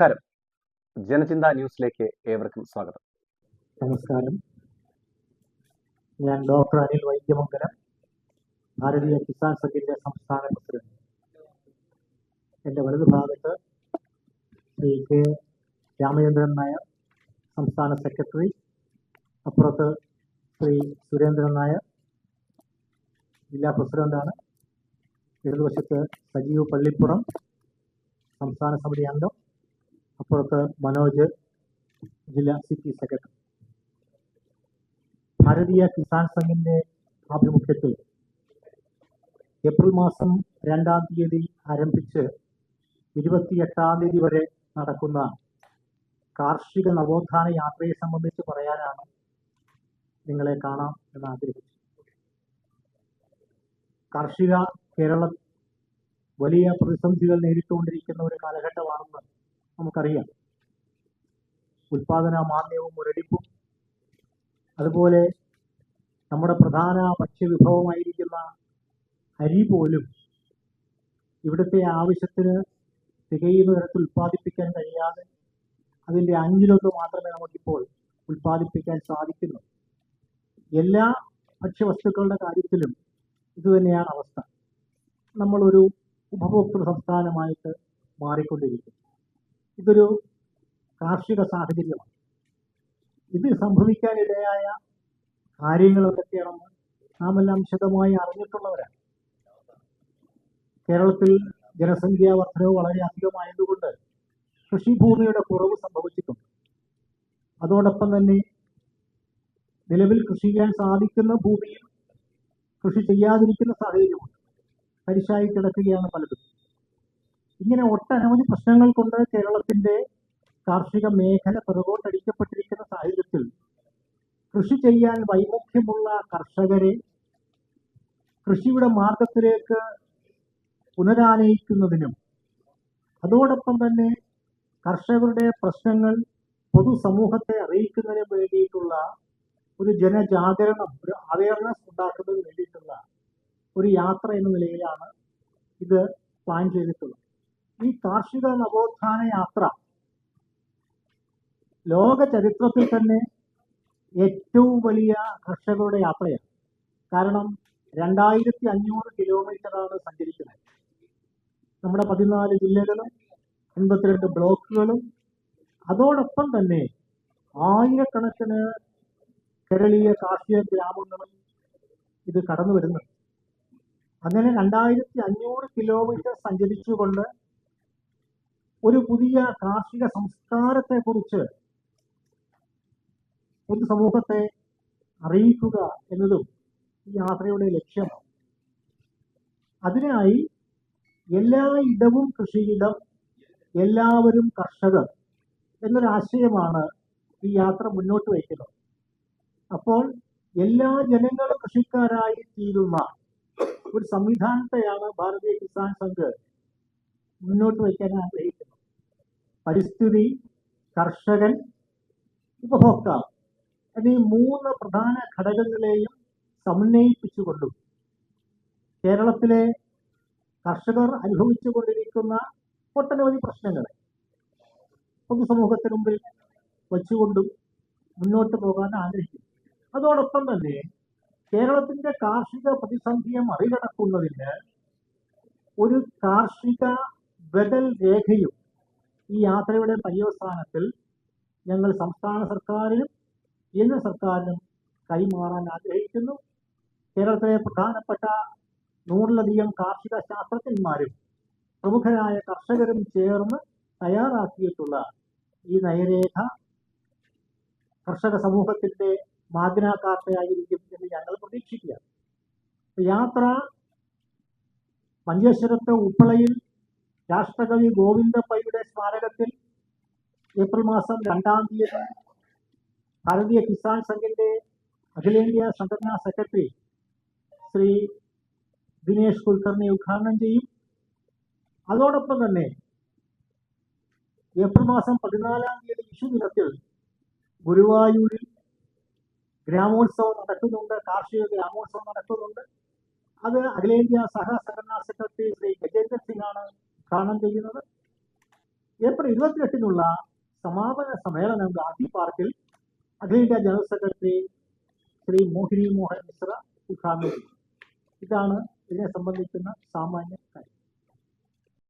നമസ്കാരം. ജനചിന്ത ന്യൂസിലേക്ക് ഏവർക്കും സ്വാഗതം. നമസ്കാരം. ഞാൻ ഡോക്ടർ അനിൽ വൈദ്യമംഗലം ഭാരതീയ കിസാൻ സംഘിന്റെ സംസ്ഥാന പ്രസിഡന്റ്. എന്റെ വലതുഭാഗത്ത് ശ്രീ കെ രാമചന്ദ്രൻ നായർ സംസ്ഥാന സെക്രട്ടറി. അപ്പുറത്ത് ശ്രീ സുരേന്ദ്രൻ നായർ ജില്ലാ പ്രസിഡന്റാണ്. ഇടതുവശത്ത് സജീവ് പള്ളിപ്പുറം സംസ്ഥാന സമിതി അംഗം. അപ്പുറത്ത് മനോജ് ജില്ലാ സിറ്റി സെക്രട്ടറി. ഭാരതീയ കിസാൻ സംഘിന്റെ ആഭിമുഖ്യത്തിൽ ഏപ്രിൽ മാസം രണ്ടാം തീയതി ആരംഭിച്ച് ഇരുപത്തിയെട്ടാം തീയതി വരെ നടക്കുന്ന കാർഷിക നവോത്ഥാന യാത്രയെ സംബന്ധിച്ച് പറയാനാണ് നിങ്ങളെ കാണാം എന്ന് ആഗ്രഹിച്ചു കാർഷിക കേരളം വലിയ പ്രതിസന്ധികൾ നേരിട്ടുകൊണ്ടിരിക്കുന്ന ഒരു കാലഘട്ടമാണെന്ന് നമുക്കറിയാം. ഉൽപാദന മാന്ദ്യവും മുരടിപ്പും അതുപോലെ നമ്മുടെ പ്രധാന ഭക്ഷ്യവിഭവമായിരിക്കുന്ന അരി പോലും ഇവിടുത്തെ ആവശ്യത്തിന് തികയുന്ന തരത്തിൽ ഉൽപ്പാദിപ്പിക്കാൻ കഴിയാതെ അതിന്റെ അഞ്ചിലൊന്ന് മാത്രമേ നമുക്കിപ്പോൾ ഉൽപ്പാദിപ്പിക്കാൻ സാധിക്കുന്നു. എല്ലാ ഭക്ഷ്യവസ്തുക്കളുടെ കാര്യത്തിലും ഇതുതന്നെയാണ് അവസ്ഥ. നമ്മളൊരു ഉപഭോക്തൃ സംസ്ഥാനമായിട്ട് മാറിക്കൊണ്ടിരിക്കും ഇതൊരു കാർഷിക സാഹചര്യമാണ്. ഇത് സംഭവിക്കാനിടയായ കാര്യങ്ങൾ എന്തൊക്കെയാണെന്ന് നാം എല്ലാം വിശദമായി അറിഞ്ഞിട്ടുള്ളവരാണ്. കേരളത്തിൽ ജനസംഖ്യാ വർധനവ് വളരെ അധികമായതുകൊണ്ട് കൃഷിഭൂമിയുടെ കുറവ് സംഭവിച്ചിട്ടുണ്ട്. അതോടൊപ്പം തന്നെ നിലവിൽ കൃഷി ചെയ്യാൻ സാധിക്കുന്ന ഭൂമിയിൽ കൃഷി ചെയ്യാതിരിക്കുന്ന സാഹചര്യമുണ്ട്. തരിശായി കിടക്കുകയാണ് പലതും. ഇങ്ങനെ ഒട്ടനവധി പ്രശ്നങ്ങൾ കൊണ്ട് കേരളത്തിന്റെ കാർഷിക മേഖല പിറകോട്ടടിക്കപ്പെട്ടിരിക്കുന്ന സാഹചര്യത്തിൽ. കൃഷി ചെയ്യാൻ വൈമുഖ്യമുള്ള കർഷകരെ കൃഷിയുടെ മാർഗത്തിലേക്ക് പുനരാനയിക്കുന്നതിനും അതോടൊപ്പം തന്നെ കർഷകരുടെ പ്രശ്നങ്ങൾ പൊതുസമൂഹത്തെ അറിയിക്കുന്നതിനും വേണ്ടിയിട്ടുള്ള ഒരു ജനജാഗരണം ഒരു അവയർനെസ് ഉണ്ടാക്കുന്നതിന് വേണ്ടിയിട്ടുള്ള ഒരു യാത്ര എന്ന നിലയിലാണ് ഇത് പ്ലാൻ ചെയ്തിട്ടുള്ളത്. ഈ കാർഷിക നവോത്ഥാന യാത്ര ലോക ചരിത്രത്തിൽ തന്നെ ഏറ്റവും വലിയ കർഷകരുടെ യാത്രയാണ്. കാരണം രണ്ടായിരത്തി അഞ്ഞൂറ് കിലോമീറ്ററാണ് സഞ്ചരിക്കുന്നത്. നമ്മുടെ പതിനാല് ജില്ലകളും എൺപത്തിരണ്ട് ബ്ലോക്കുകളും അതോടൊപ്പം തന്നെ ആയിരക്കണക്കിന് കേരളീയ കാർഷിക ഗ്രാമങ്ങളും ഇത് കടന്നു വരുന്നുണ്ട് അങ്ങനെ രണ്ടായിരത്തി അഞ്ഞൂറ് കിലോമീറ്റർ സഞ്ചരിച്ചുകൊണ്ട് ഒരു പുതിയ കാർഷിക സംസ്കാരത്തെ കുറിച്ച് ഒരു സമൂഹത്തെ അറിയിക്കുക എന്നതും ഈ യാത്രയുടെ ലക്ഷ്യമാണ്. അതിനായി എല്ലാ ഇടവും കൃഷിയിടം എല്ലാവരും കർഷകർ എന്നൊരാശയമാണ് ഈ യാത്ര മുന്നോട്ട് വയ്ക്കുന്നത്. അപ്പോൾ എല്ലാ ജനങ്ങളും കൃഷിക്കാരായി തീരുന്ന ഒരു സംവിധാനത്തെയാണ് ഭാരതീയ കിസാൻ സംഘ് മുന്നോട്ട് വയ്ക്കാൻ ആഗ്രഹിക്കുന്നത്. പരിസ്ഥിതി കർഷകൻ ഉപഭോക്താവ് എന്നീ മൂന്ന് പ്രധാന ഘടകങ്ങളെയും സമന്വയിപ്പിച്ചുകൊണ്ടും കേരളത്തിലെ കർഷകർ അനുഭവിച്ചുകൊണ്ടിരിക്കുന്ന ഒട്ടനവധി പ്രശ്നങ്ങളെ പൊതുസമൂഹത്തിന് മുമ്പിൽ വച്ചുകൊണ്ടും മുന്നോട്ട് പോകാൻ ആഗ്രഹിക്കുന്നു. അതോടൊപ്പം തന്നെ കേരളത്തിന്റെ കാർഷിക പ്രതിസന്ധിയെ മറികടക്കുന്നതിന് ഒരു കാർഷിക ബദൽ രേഖയും ഈ യാത്രയുടെ പര്യവസാനത്തിൽ ഞങ്ങൾ സംസ്ഥാന സർക്കാരിനും കേന്ദ്ര സർക്കാരിനും കൈമാറാൻ ആഗ്രഹിക്കുന്നു. കേരളത്തിലെ പ്രധാനപ്പെട്ട നൂറിലധികം കാർഷിക ശാസ്ത്രജ്ഞന്മാരും പ്രമുഖരായ കർഷകരും ചേർന്ന് തയ്യാറാക്കിയിട്ടുള്ള ഈ നയരേഖ കർഷക സമൂഹത്തിന്റെ മാഗ്ന കാർട്ടയായിരിക്കും എന്ന് ഞങ്ങൾ പ്രതീക്ഷിക്കുകയാണ്. യാത്ര മഞ്ചേശ്വരത്ത് ഉപ്പളയിൽ രാഷ്ട്രകവി ഗോവിന്ദ പൈയുടെ സ്മാരകത്തിൽ ഏപ്രിൽ മാസം രണ്ടാം തീയതി ഭാരതീയ കിസാൻ സംഘിന്റെ അഖിലേന്ത്യാ സംഘടനാ സെക്രട്ടറി ശ്രീ ദിനേഷ് കുൽക്കർണി ഉദ്ഘാടനം ചെയ്യും. അതോടൊപ്പം തന്നെ ഏപ്രിൽ മാസം പതിനാലാം തീയതി വിഷു ദിനത്തിൽ ഗുരുവായൂരിൽ ഗ്രാമോത്സവം നടക്കുന്നുണ്ട്. കാർഷിക ഗ്രാമോത്സവം നടക്കുന്നുണ്ട്. അത് അഖിലേന്ത്യാ സഹ സംഘടനാ സെക്രട്ടറി ശ്രീ ഗജേന്ദ്ര സിംഗ് ആണ് ഉദ്ഘാടനം ചെയ്യുന്നത് ഏപ്രിൽ ഇരുപത്തിയെട്ടിനുള്ള സമാപന സമ്മേളനം ഗാന്ധി പാർക്കിൽ അഖിലേന്ത്യാ ജനറൽ സെക്രട്ടറി ശ്രീ മോഹിനി മോഹൻ മിശ്ര ഉദ്ഘാടനം ചെയ്തു. ഇതാണ് ഇതിനെ സംബന്ധിക്കുന്ന സാമാന്യ കാര്യം.